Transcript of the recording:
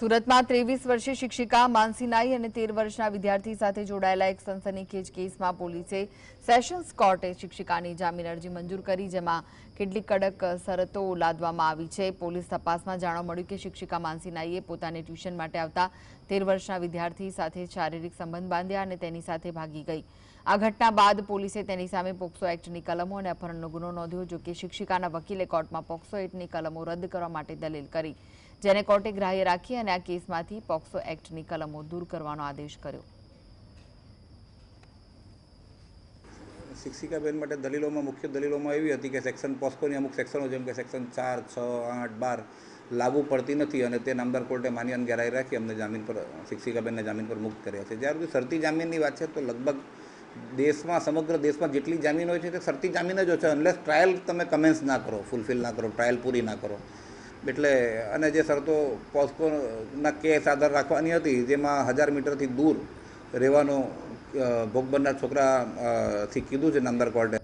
સુરતમાં ત્રેવીસ વર્ષીય શિક્ષિકા માનસી નાઈ અને તેર વર્ષના વિદ્યાર્થી સાથે જોડાયેલા એક સનસનીખેજ કેસમાં પોલીસે સેશન્સ કોર્ટે શિક્ષિકાની જામીન અરજી મંજૂર કરી, જેમાં કેટલીક કડક શરતો લાદવામાં આવી છે. પોલીસ તપાસમાં જાણવા મળ્યું કે શિક્ષિકા માનસી નાઈએ પોતાને ટ્યુશન માટે આવતા તેર વર્ષના વિદ્યાર્થી સાથે શારીરિક સંબંધ બાંધ્યા અને તેની સાથે ભાગી ગઈ. આ ઘટના બાદ પોલીસે તેની સામે પોક્સો એક્ટની કલમો અને અપહરણનો ગુનો નોંધ્યો, જો કે શિક્ષિકાના વકીલે કોર્ટમાં પોક્સો એક્ટની કલમો રદ કરવા માટે દલીલ કરી. જેને કોર્ટે ગ્રાહ્ય રાખી અને આ કેસમાંથી પોક્સો એક્ટની કલમો દૂર કરવાનો આદેશ કર્યો. શિક્ષિકાબેન માટે દલીલોમાં, મુખ્ય દલીલોમાં એવી હતી કે સેક્શન પોસ્કોની અમુક સેક્શનો, જેમ કે સેક્શન ચાર, છ, આઠ, બાર, લાગુ પડતી નથી અને તે નામદાર કોર્ટે માન્ય અને ગેરાઈ રાખી અમને જામીન પર, શિક્ષિકાબેનને જામીન પર મુક્ત કર્યા છે. જ્યારે શરતી જામીનની વાત છે, તો લગભગ દેશમાં, સમગ્ર દેશમાં જેટલી જામીન હોય છે, તે શરતી જામીન જ હોય છે અનલેસ ટ્રાયલ તમે કમેન્સ ના કરો ફૂલફિલ ના કરો ટ્રાયલ પૂરી ના કરો. એટલે અને જે શરતો પોસ્કોના કેસ આધાર રાખવાની હતી, જેમાં હજાર મીટરથી દૂર રહેવાનો ભોગ બનનાર છોકરાથી કીધું છે નામદાર કોર્ટે.